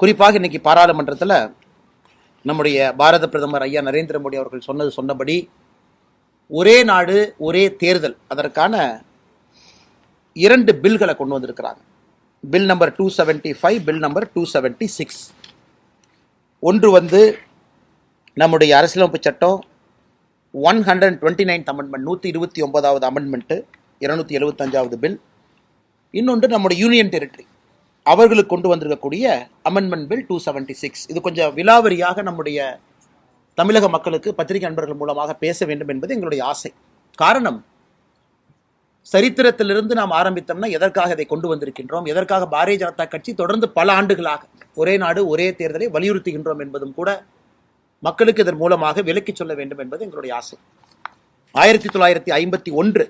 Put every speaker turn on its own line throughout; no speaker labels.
குறிப்பாக இன்றைக்கி பாராளுமன்றத்தில் நம்முடைய பாரத பிரதமர் ஐயா நரேந்திர மோடி அவர்கள் சொன்னது சொன்னபடி ஒரே நாடு ஒரே தேர்தல். அதற்கான இரண்டு பில்களை கொண்டு வந்திருக்கிறாங்க. Bill number two seventy five bill number two seventy six ஒன்று வந்து நம்முடைய அரசியலமைப்பு சட்டம் one hundred twenty ninth amendment நூற்றி இருபத்தி ஒன்பதாவது அமெண்ட்மெண்ட்டு இருநூத்தி எழுபத்தஞ்சாவது பில் இன்னொன்று நம்முடைய யூனியன் டெரிட்டரி அவர்களுக்கு கொண்டு வந்திருக்கக்கூடிய amendment bill two seventy six இது கொஞ்சம் விலாவரியாக நம்முடைய தமிழக மக்களுக்கு பத்திரிகை நண்பர்கள் மூலமாக பேச வேண்டும் என்பது எங்களுடைய ஆசை. காரணம் சரித்திரத்திலிருந்து நாம் ஆரம்பித்தோம்னா எதற்காக இதை கொண்டு வந்திருக்கின்றோம்? எதற்காக பாரதிய ஜனதா கட்சி தொடர்ந்து பல ஆண்டுகளாக ஒரே நாடு ஒரே தேர்தலை வலியுறுத்துகின்றோம் என்பதும் கூட மக்களுக்கு இதன் மூலமாக விலக்கிச் சொல்ல வேண்டும் என்பது எங்களுடைய ஆசை. ஆயிரத்தி தொள்ளாயிரத்தி ஐம்பத்தி ஒன்று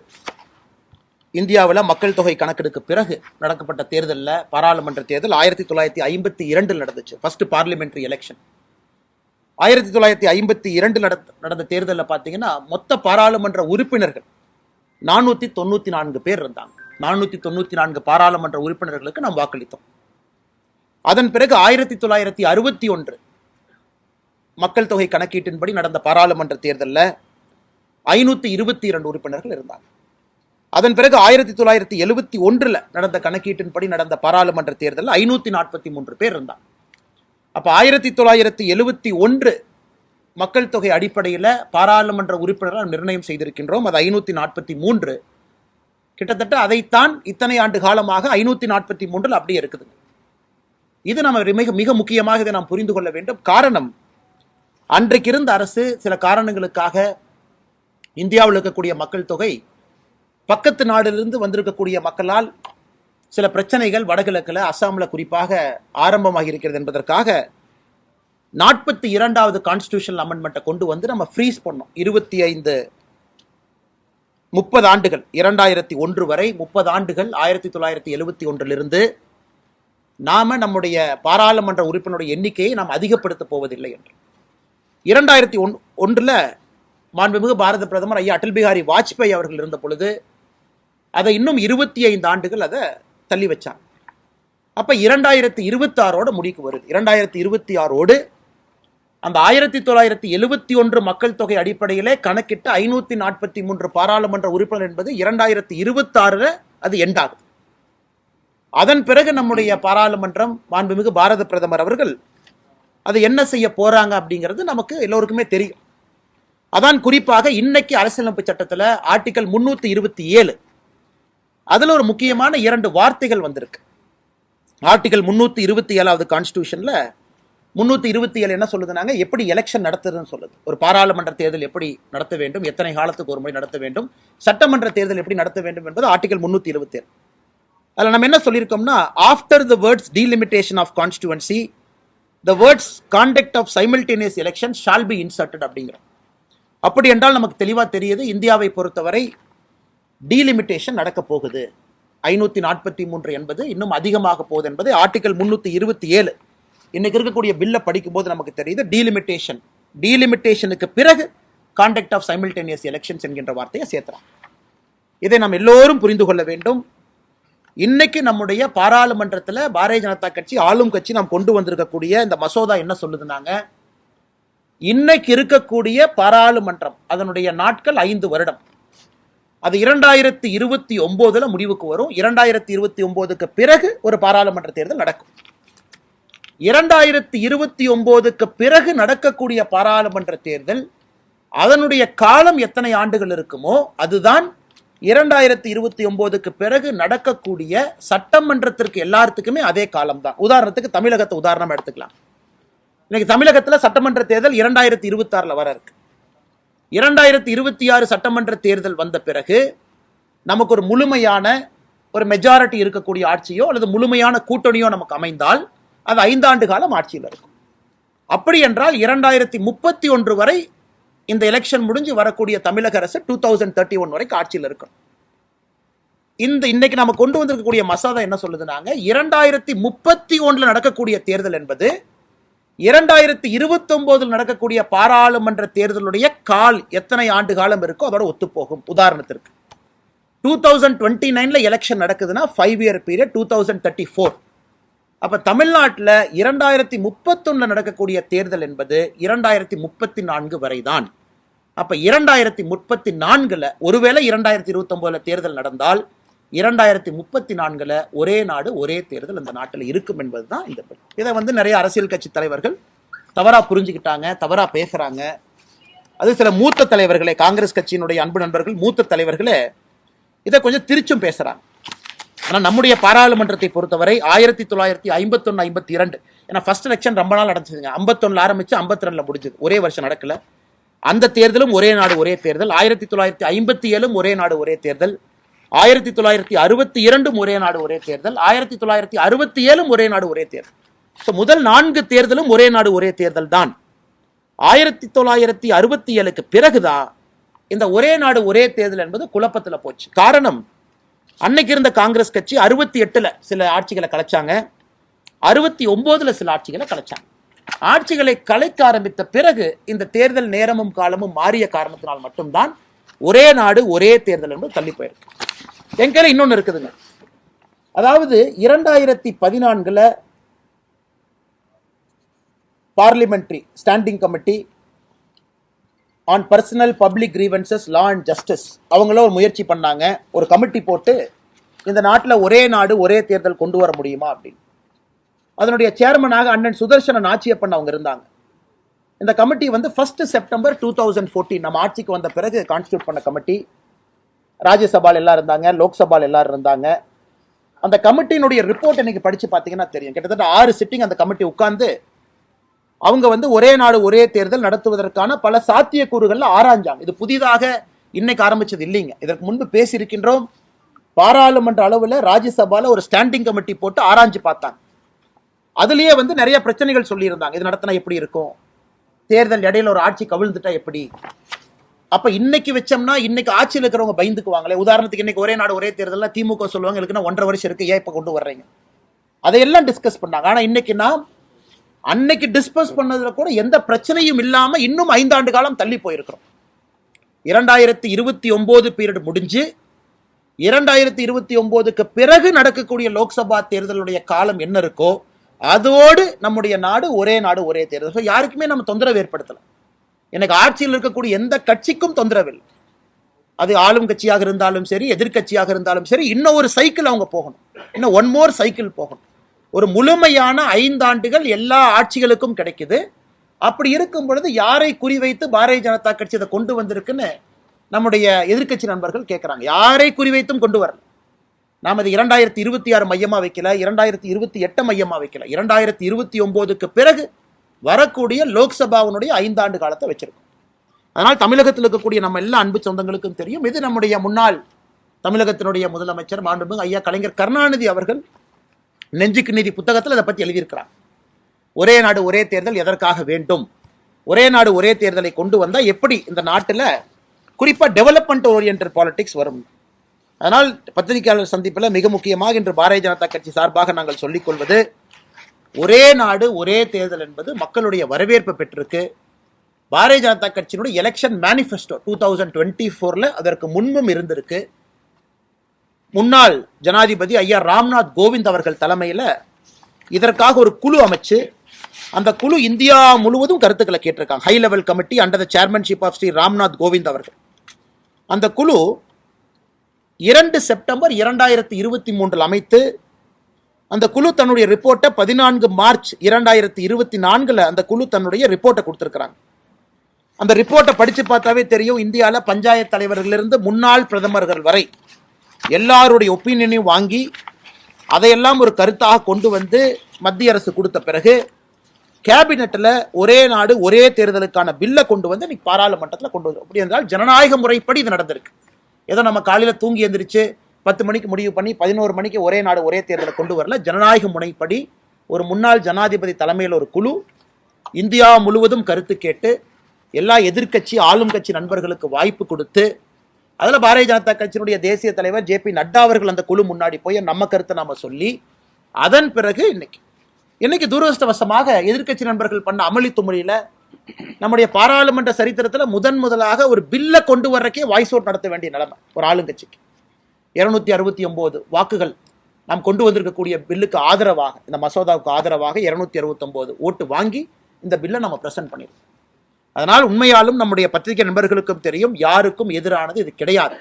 இந்தியாவில் மக்கள் தொகை கணக்கெடுக்கு பிறகு நடக்கப்பட்ட தேர்தலில் பாராளுமன்ற தேர்தல் ஆயிரத்தி தொள்ளாயிரத்தி ஐம்பத்தி இரண்டில் நடந்துச்சு. ஃபர்ஸ்ட் பார்லிமெண்ட்ரி எலெக்ஷன் ஆயிரத்தி தொள்ளாயிரத்தி ஐம்பத்தி இரண்டில் நடந்த நடந்த தேர்தலில் பார்த்தீங்கன்னா மொத்த பாராளுமன்ற உறுப்பினர்கள் நானூற்றி தொண்ணூற்றி நான்கு பேர் இருந்தாங்க. நானூற்றி தொண்ணூற்றி நான்கு பாராளுமன்ற உறுப்பினர்களுக்கு நாம் வாக்களித்தோம். அதன் பிறகு ஆயிரத்தி தொள்ளாயிரத்தி அறுபத்தி ஒன்று மக்கள் தொகை கணக்கீட்டின்படி நடந்த பாராளுமன்ற தேர்தலில் ஐநூற்றி இருபத்தி இரண்டு உறுப்பினர்கள் இருந்தாங்க. அதன் பிறகு ஆயிரத்தி தொள்ளாயிரத்தி எழுபத்தி ஒன்றில் நடந்த கணக்கீட்டின்படி நடந்த பாராளுமன்ற தேர்தலில் ஐநூற்றி நாற்பத்தி மூன்று பேர் இருந்தான் அப்போ ஆயிரத்தி தொள்ளாயிரத்தி எழுபத்தி ஒன்று மக்கள் தொகை அடிப்படையில் பாராளுமன்ற உறுப்பினரால் நிர்ணயம் செய்திருக்கின்றோம். அது ஐநூற்றி நாற்பத்தி மூன்று. கிட்டத்தட்ட அதைத்தான் இத்தனை ஆண்டு காலமாக ஐநூற்றி நாற்பத்தி மூன்றில் அப்படியே இருக்குது. இது நம்ம மிக மிக முக்கியமாக இதை நாம் புரிந்து கொள்ள வேண்டும். காரணம் அன்றைக்கு இருந்த அரசு சில காரணங்களுக்காக இந்தியாவில் இருக்கக்கூடிய மக்கள் தொகை பக்கத்து நாடிலிருந்து வந்திருக்கக்கூடிய மக்களால் சில பிரச்சனைகள் வடகிழக்கில் அசாமில் குறிப்பாக ஆரம்பமாக இருக்கிறது என்பதற்காக நாற்பத்தி இரண்டாவது கான்ஸ்டியூஷனல் அமெண்ட்மெண்ட்டை கொண்டு வந்து நம்ம ஃப்ரீஸ் பண்ணோம். இருபத்தி ஐந்து முப்பது ஆண்டுகள். இரண்டாயிரத்தி ஒன்று வரை முப்பது ஆண்டுகள். ஆயிரத்தி தொள்ளாயிரத்தி எழுபத்தி ஒன்றிலிருந்து நாம நம்முடைய பாராளுமன்ற உறுப்பினருடைய எண்ணிக்கையை நாம் அதிகப்படுத்த போவதில்லை என்று. இரண்டாயிரத்தி ஒன் ஒன்றில் மாண்புமிகு பாரத பிரதமர் ஐயா அடல் பிஹாரி வாஜ்பாய் அவர்கள் இருந்த பொழுது அதை இன்னும் இருபத்தி ஐந்து ஆண்டுகள் அதை தள்ளி வச்சாங்க. அப்போ இரண்டாயிரத்தி இருபத்தி ஆறோட முடிக்கு வருது. இரண்டாயிரத்தி இருபத்தி ஆறோடு அந்த ஆயிரத்தி தொள்ளாயிரத்தி எழுபத்தி ஒன்று மக்கள் தொகை அடிப்படையிலே கணக்கிட்ட ஐநூத்தி நாற்பத்தி மூன்று பாராளுமன்ற உறுப்பினர் என்பது இரண்டாயிரத்தி இருபத்தி ஆறுல அது எண்டாகுது அதன் பிறகு நம்முடைய பாராளுமன்றம் மாண்புமிகு பாரத பிரதமர் அவர்கள் அது என்ன செய்ய போறாங்க அப்படிங்கிறது நமக்கு எல்லோருக்குமே தெரியும். அதான் குறிப்பாக இன்னைக்கு அரசியலமைப்பு சட்டத்தில் ஆர்டிகல் முன்னூத்தி இருபத்தி ஏழு அதில் ஒரு முக்கியமான இரண்டு வார்த்தைகள் வந்திருக்கு. ஆர்டிகல் முந்நூற்றி இருபத்தி ஏழாவது கான்ஸ்டியூஷனில் முந்நூற்றி இருபத்தி ஏழு என்ன சொல்லுதுனாங்க? எப்படி எலெக்ஷன் நடத்துறதுன்னு சொல்லுது. ஒரு பாராளுமன்ற தேர்தல் எப்படி நடத்த வேண்டும்? எத்தனை காலத்துக்கு ஒரு முறை நடத்த வேண்டும்? சட்டமன்ற தேர்தல் எப்படி நடத்த வேண்டும் என்பது ஆர்டிகல் முந்நூற்றி இருபத்தி ஏழு. அதில் நம்ம என்ன சொல்லியிருக்கோம்னா after the words delimitation of constituency the words conduct of simultaneous election shall be inserted அப்படிங்கிறோம் அப்படி என்றால் நமக்கு தெளிவாக தெரியுது இந்தியாவை பொறுத்தவரை டீலிமிட்டேஷன் நடக்க போகுது. ஐநூற்றி நாற்பத்தி மூன்று என்பது இன்னும் அதிகமாக போகுது என்பது ஆர்டிக்கல் முன்னூத்தி இருபத்தி ஏழு. இன்னைக்கு இருக்கக்கூடிய பில்லை படிக்கும்போது நமக்கு தெரியுது டீலிமிட்டேஷன் டீலிமிட்டேஷனுக்கு பிறகு கான்டெக்ட் ஆஃப் சைமில்டேனியஸ் எலெக்ஷன்ஸ் என்கின்ற வார்த்தையை சேர்த்துறான் இதை நாம் எல்லோரும் புரிந்து கொள்ள வேண்டும். இன்னைக்கு நம்முடைய பாராளுமன்றத்தில் பாரதிய ஜனதா கட்சி ஆளும் கட்சி நாம் கொண்டு வந்திருக்கக்கூடிய இந்த மசோதா என்ன சொல்லுதுனாங்க? இன்னைக்கு இருக்கக்கூடிய பாராளுமன்றம் அதனுடைய நாட்கள் ஐந்து வருடம். அது இரண்டாயிரத்தி இருபத்தி ஒன்பதுல முடிவுக்கு வரும். இரண்டாயிரத்தி இருபத்தி ஒன்பதுக்கு பிறகு ஒரு பாராளுமன்ற தேர்தல் நடக்கும். இரண்டாயிரத்தி இருபத்தி ஒன்பதுக்கு பிறகு நடக்கக்கூடிய பாராளுமன்ற தேர்தல் அதனுடைய காலம் எத்தனை ஆண்டுகள் இருக்குமோ அதுதான் இரண்டாயிரத்தி இருபத்தி ஒன்பதுக்கு பிறகு நடக்கக்கூடிய சட்டமன்றத்திற்கு எல்லாத்துக்குமே அதே காலம் தான் உதாரணத்துக்கு தமிழகத்தை உதாரணம் எடுத்துக்கலாம். இன்னைக்கு தமிழகத்துல சட்டமன்ற தேர்தல் இரண்டாயிரத்தி இருபத்தி ஆறுல வர இருக்கு. இரண்டாயிரத்தி இருபத்தி ஆறு சட்டமன்ற தேர்தல் வந்த பிறகு நமக்கு ஒரு முழுமையான ஒரு மெஜாரிட்டி இருக்கக்கூடிய ஆட்சியோ அல்லது முழுமையான கூட்டணியோ நமக்கு அமைந்தால் அது ஐந்தாண்டு காலம் ஆட்சியில் இருக்கும். அப்படி என்றால் இரண்டாயிரத்தி முப்பத்தி ஒன்று வரை இந்த எலெக்ஷன் முடிஞ்சு வரக்கூடிய தமிழக அரசு டூ தௌசண்ட் தேர்ட்டி ஒன் வரைக்கும் ஆட்சியில் இருக்கும் இந்த இன்னைக்கு நம்ம கொண்டு வந்திருக்கக்கூடிய மசோதா என்ன சொல்லுதுனாங்க? இரண்டாயிரத்தி முப்பத்தி ஒன்றில் நடக்கக்கூடிய தேர்தல் என்பது இரண்டாயிரத்தி இருபத்தி ஒன்பதில் நடக்கக்கூடிய பாராளுமன்ற தேர்தலுடைய கால் எத்தனை ஆண்டு காலம் இருக்கோ அதோட ஒத்துப்போகும். உதாரணத்திற்கு டூ தௌசண்ட் டுவெண்ட்டி நைன்ல எலெக்ஷன் நடக்குதுன்னா five year period two thousand thirty four அப்ப தமிழ்நாட்டில் இரண்டாயிரத்தி முப்பத்தொன்னு நடக்கக்கூடிய தேர்தல் என்பது இரண்டாயிரத்தி முப்பத்தி நான்கு வரைதான். அப்ப இரண்டாயிரத்தி முப்பத்தி நான்குல ஒருவேளை இரண்டாயிரத்தி இருபத்தி ஒன்பதுல தேர்தல் நடந்தால் இரண்டாயிரத்தி முப்பத்தி நான்குல ஒரே நாடு ஒரே தேர்தல் அந்த நாட்டில் இருக்கும் என்பதுதான் இந்த பில் இதை வந்து நிறைய அரசியல் கட்சி தலைவர்கள் தவறா புரிஞ்சுக்கிட்டாங்க தவறா பேசுறாங்க. அது சில மூத்த தலைவர்களே காங்கிரஸ் கட்சியினுடைய அன்பு நண்பர்கள் மூத்த தலைவர்களே இதை கொஞ்சம் திருச்சும் பேசுறாங்க. ஆனால் நம்முடைய பாராளுமன்றத்தை பொறுத்தவரை ஆயிரத்தி தொள்ளாயிரத்தி ஐம்பத்தொன்னு ஐம்பத்தி இரண்டு ஏன்னா ஃபர்ஸ்ட் எலெக்ஷன் ரொம்ப நாள் நடந்துச்சுங்க. ஐம்பத்தொன்னுல ஆரம்பிச்சு ஐம்பத்தி ரெண்டுல முடிஞ்சது. ஒரே வருஷம் நடக்கல. அந்த தேர்தலும் ஒரே நாடு ஒரே தேர்தல். ஆயிரத்தி தொள்ளாயிரத்தி ஐம்பத்தி ஏழும் ஒரே நாடு ஒரே தேர்தல். ஆயிரத்தி தொள்ளாயிரத்தி அறுபத்தி இரண்டும் ஒரே நாடு ஒரே தேர்தல். ஆயிரத்தி தொள்ளாயிரத்தி அறுபத்தி ஏழும் ஒரே நாடு ஒரே தேர்தல். முதல் நான்கு தேர்தலும் ஒரே நாடு ஒரே தேர்தல் தான். ஆயிரத்தி தொள்ளாயிரத்தி அறுபத்தி ஏழுக்கு பிறகுதான் இந்த ஒரே நாடு ஒரே தேர்தல் என்பது குழப்பத்துல போச்சு. காரணம் அன்னைக்கு இருந்த காங்கிரஸ் கட்சி அறுபத்தி எட்டுல சில ஆட்சிகளை கலைச்சாங்க. அறுபத்தி ஒன்பதுல சில ஆட்சிகளை கலைச்சாங்க. ஆட்சிகளை கலைக்க ஆரம்பித்த பிறகு இந்த தேர்தல் நேரமும் காலமும் மாறிய காரணத்தினால் மட்டும்தான் ஒரே நாடு ஒரே தேர்தல் என்பது தள்ளி போயிருக்கு. என் கையில இன்னொன்று இருக்குதுங்க. அதாவது இரண்டாயிரத்தி பதினான்கில் parliamentary standing committee on personnel public grievances law and justice அவங்கள ஒரு முயற்சி பண்ணாங்க. ஒரு கமிட்டி போட்டு இந்த நாட்டில் ஒரே நாடு ஒரே தேர்தல் கொண்டு வர முடியுமா அப்படின்னு. அதனுடைய சேர்மனாக அண்ணன் சுதர்சன நாச்சியப்பன் அவங்க இருந்தாங்க. இந்த கமிட்டி வந்து first September two thousand fourteen நம்ம ஆட்சிக்கு வந்த பிறகு கான்ஸ்டியூட் பண்ண கமிட்டி. ராஜ்யசபால் எல்லாம் இருந்தாங்க லோக்சபால் எல்லாரும் இருந்தாங்க. அந்த கமிட்டியினுடைய ரிப்போர்ட் இன்னைக்கு படிச்சு பார்த்தீங்கன்னா தெரியும். கிட்டத்தட்ட ஆறு சிட்டிங் அந்த கமிட்டி உட்கார்ந்து அவங்க வந்து ஒரே நாடு ஒரே தேர்தல் நடத்துவதற்கான பல சாத்தியக்கூறுகள்ல ஆராய்ஞ்சாங்க. இது புதிதாக இன்னைக்கு ஆரம்பிச்சது இல்லைங்க. இதற்கு முன்பு பேசியிருக்கின்றோம். பாராளுமன்ற அளவுல ராஜ்யசபால ஒரு ஸ்டாண்டிங் கமிட்டி போட்டு ஆராய்ஞ்சு பார்த்தாங்க. அதுலயே வந்து நிறைய பிரச்சனைகள் சொல்லியிருந்தாங்க. இது நடத்தினா எப்படி இருக்கும்? தேர்தல் இடையில ஒரு ஆட்சி கவிழ்ந்துட்டா எப்படி? அப்ப இன்னைக்கு வச்சோம்னா இன்னைக்கு ஆட்சியில் இருக்கிறவங்க பயந்துக்குவாங்களே. உதாரணத்துக்கு இன்னைக்கு ஒரே நாடு ஒரே தேர்தலில் திமுக சொல்லுவாங்க இருக்குன்னா ஒன்றரை வருஷம் இருக்கு ஏன் இப்போ கொண்டு வர்றீங்க? அதையெல்லாம் டிஸ்கஸ் பண்ணாங்க. ஆனால் இன்னைக்கு நாம் அன்னைக்கு டிஸ்கஸ் பண்ணதுல கூட எந்த பிரச்சனையும் இல்லாமல் இன்னும் ஐந்தாண்டு காலம் தள்ளி போயிருக்கிறோம். இரண்டாயிரத்தி இருபத்தி ஒன்பது பீரியட் முடிஞ்சு இரண்டாயிரத்தி இருபத்தி ஒன்பதுக்கு பிறகு நடக்கக்கூடிய லோக்சபா தேர்தலுடைய காலம் என்ன இருக்கோ அதோடு நம்முடைய நாடு ஒரே நாடு ஒரே தேர்தல். ஸோ யாருக்குமே நம்ம தொந்தரவு ஏற்படுத்தலை. எனக்கு ஆட்சியில் இருக்கக்கூடிய எந்த கட்சிக்கும் தொந்தரவு இல்லை. அது ஆளும் கட்சியாக இருந்தாலும் சரி எதிர்க்கட்சியாக இருந்தாலும் சரி இன்னும் ஒரு சைக்கிள் அவங்க போகணும். இன்னும் ஒன் மோர் சைக்கிள் போகணும். ஒரு முழுமையான ஐந்தாண்டுகள் எல்லா ஆட்சிகளுக்கும் கிடைக்குது. அப்படி இருக்கும் பொழுது யாரை குறிவைத்து பாரதிய ஜனதா கட்சி இதை கொண்டு வந்திருக்குன்னு நம்முடைய எதிர்க்கட்சி நண்பர்கள் கேட்குறாங்க யாரை குறிவைத்தும் கொண்டு வரல. நாம் இது இரண்டாயிரத்தி இருபத்தி ஆறு மையமாக வைக்கல இரண்டாயிரத்தி இருபத்தி எட்டு மையமாக வைக்கல. இரண்டாயிரத்தி இருபத்தி ஒம்போதுக்கு பிறகு வரக்கூடிய லோக்சபாவினுடைய ஐந்தாண்டு காலத்தை வச்சிருக்கோம். அதனால் தமிழகத்தில் இருக்கக்கூடிய நம்ம எல்லா அன்பு சொந்தங்களுக்கும் தெரியும். இது நம்முடைய முன்னாள் தமிழகத்தினுடைய முதலமைச்சர் மாண்புமிகு ஐயா கலைஞர் கருணாநிதி அவர்கள் நெஞ்சுக்கு நீதி புத்தகத்தில் அதை பற்றி எழுதியிருக்கிறார். ஒரே நாடு ஒரே தேர்தல் எதற்காக வேண்டும்? ஒரே நாடு ஒரே தேர்தலை கொண்டு வந்தால் எப்படி இந்த நாட்டில் குறிப்பாக டெவலப்மெண்ட் ஓரியன்ட் பாலிடிக்ஸ் வரும்? அதனால் பத்திரிகையாளர் சந்திப்பில் மிக முக்கியமாக இன்று பாரதிய ஜனதா கட்சி சார்பாக நாங்கள் சொல்லிக் கொள்வது ஒரே நாடு ஒரே தேர்தல் என்பது மக்களுடைய வரவேற்பு பெற்றிருக்கு. பாரதிய ஜனதா கட்சியினுடைய election manifesto two thousand twenty ஃபோரில் அதற்கு முன்பும் இருந்திருக்கு. முன்னாள் ஜனாதிபதி ஐயா ராம்நாத் கோவிந்த் அவர்கள் தலைமையில் இதற்காக ஒரு குழு அமைச்சு அந்த குழு இந்தியா முழுவதும் கருத்துக்களை கேட்டிருக்காங்க. High level committee under the chairmanship of Shri Ramnath Kovind அவர்கள். அந்த குழு இரண்டு செப்டம்பர் இரண்டாயிரத்தி இருபத்தி மூன்றில் அமைத்து அந்த குழு தன்னுடைய ரிப்போர்ட்டை பதினான்கு மார்ச் இரண்டாயிரத்தி இருபத்தி நான்கில் அந்த குழு தன்னுடைய ரிப்போர்ட்டை கொடுத்துருக்குறாங்க. அந்த ரிப்போர்ட்டை படித்து பார்த்தாவே தெரியும் இந்தியாவில் பஞ்சாயத்து தலைவர்களிலிருந்து முன்னாள் பிரதமர்கள் வரை எல்லாருடைய ஒப்பீனியனையும் வாங்கி அதையெல்லாம் ஒரு கருத்தாக கொண்டு வந்து மத்திய அரசு கொடுத்த பிறகு கேபினெட்டில் ஒரே நாடு ஒரே தேர்தலுக்கான பில்லை கொண்டு வந்து இன்னைக்கு பாராளுமன்றத்தில் கொண்டு வந்து அப்படி என்றால் ஜனநாயக முறைப்படி இது நடந்திருக்கு. ஏதோ நம்ம காலையில் தூங்கி எழுந்திரிச்சு பத்து மணிக்கு முடிவு பண்ணி பதினோரு மணிக்கு ஒரே நாடு ஒரே தேர்தலை கொண்டு வரல. ஜனநாயக முனைப்படி ஒரு முன்னாள் ஜனாதிபதி தலைமையில் ஒரு குழு இந்தியா முழுவதும் கருத்து கேட்டு எல்லா எதிர்க்கட்சி ஆளும் கட்சி நண்பர்களுக்கு வாய்ப்பு கொடுத்து அதில் பாரதிய ஜனதா கட்சியினுடைய தேசிய தலைவர் ஜே பி நட்டா அவர்கள் அந்த குழு முன்னாடி போய் நம்ம கருத்தை நாம் சொல்லி அதன் பிறகு இன்னைக்கு இன்னைக்கு துரதிருஷ்டவசமாக எதிர்க்கட்சி நண்பர்கள் பண்ண அமளி துமளியில் நம்முடைய பாராளுமன்ற சரித்திரத்தில் முதன் முதலாக ஒரு பில்லை கொண்டு வர்றக்கே வாய்ஸ் அவுட் நடத்த வேண்டிய நிலைமை ஒரு ஆளுங்கட்சிக்கு. இருநூத்தி அறுபத்தி ஒன்பது வாக்குகள் நாம் கொண்டு வந்திருக்கக்கூடிய பில்லுக்கு ஆதரவாக இந்த மசோதாவுக்கு ஆதரவாக இருநூத்தி அறுபத்தொம்போது ஓட்டு வாங்கி இந்த பில்லை நம்ம பிரசன்ட் பண்ணிடுவோம் அதனால் உண்மையாலும் நம்முடைய பத்திரிகை நண்பர்களுக்கும் தெரியும் யாருக்கும் எதிரானது இது கிடையாது.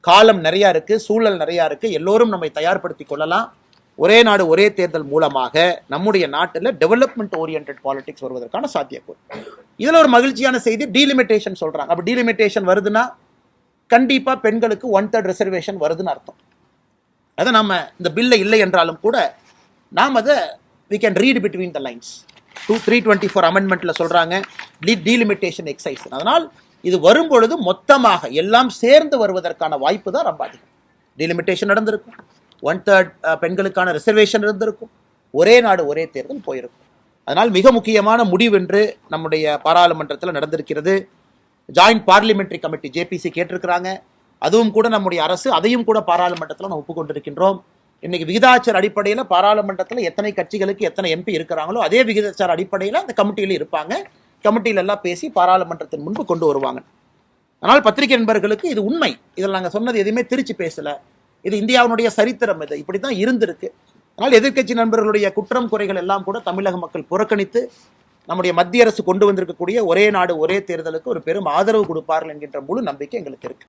காலம் நிறையா இருக்குது சூழல் நிறையா இருக்குது எல்லோரும் நம்மை தயார்படுத்தி கொள்ளலாம். ஒரே நாடு ஒரே தேர்தல் மூலமாக நம்முடைய நாட்டில் டெவலப்மெண்ட் ஓரியன்ட் பாலிடிக்ஸ் வருவதற்கான சாத்தியக்கூறு. இதில் ஒரு மகிழ்ச்சியான செய்தி டீலிமிட்டேஷன் சொல்கிறாங்க அப்போ டீலிமிட்டேஷன் வருதுன்னா கண்டிப்பாக பெண்களுக்கு ஒன் தேர்ட் ரிசர்வேஷன் வருதுன்னு அர்த்தம். அதை நம்ம இந்த பில்லை இல்லை என்றாலும் கூட நாம் அதை we can read between the lines two three twenty four சொல்கிறாங்க டி டீலிமிட்டேஷன் எக்ஸைஸ் அதனால் இது வரும்பொழுது மொத்தமாக எல்லாம் சேர்ந்து வருவதற்கான வாய்ப்பு தான் ரொம்ப அதிகம். டீலிமிட்டேஷன் நடந்திருக்கும். ஒன் தேர்ட் uh, பெண்களுக்கான ரிசர்வேஷன் இருந்திருக்கும். ஒரே நாடு ஒரே தேர்தல் போயிருக்கும். அதனால் மிக முக்கியமான முடிவு என்று நம்முடைய பாராளுமன்றத்தில் நடந்திருக்கிறது. ஜாயிண்ட் பார்லிமெண்ட்ரி கமிட்டி ஜேபிசி கேட்டிருக்கிறாங்க. அதுவும் கூட நம்முடைய அரசு அதையும் கூட பாராளுமன்றத்தில் நம்ம ஒப்புக்கொண்டிருக்கின்றோம். இன்னைக்கு விகிதாச்சார அடிப்படையில் பாராளுமன்றத்தில் எத்தனை கட்சிகளுக்கு எத்தனை எம்பி இருக்கிறாங்களோ அதே விகிதாச்சார அடிப்படையில் அந்த கமிட்டியில் இருப்பாங்க. கமிட்டியில் எல்லாம் பேசி பாராளுமன்றத்தின் முன்பு கொண்டு வருவாங்க. ஆனால் பத்திரிகை நண்பர்களுக்கு இது உண்மை. இதில் நாங்கள் சொன்னது எதுவுமே திருச்சி பேசலை. இது இந்தியாவினுடைய சரித்திரம் இது. இப்படி தான் இருந்திருக்கு. அதனால் எதிர்க்கட்சி நண்பர்களுடைய குற்றம் குறைகள் எல்லாம் கூட தமிழக மக்கள் புறக்கணித்து நம்முடைய மத்திய அரசு கொண்டு வந்திருக்கக்கூடிய ஒரே நாடு ஒரே தேர்தலுக்கு ஒரு பெரும் ஆதரவு கொடுப்பார்கள் என்கின்ற முழு நம்பிக்கை எங்களுக்கு இருக்கு.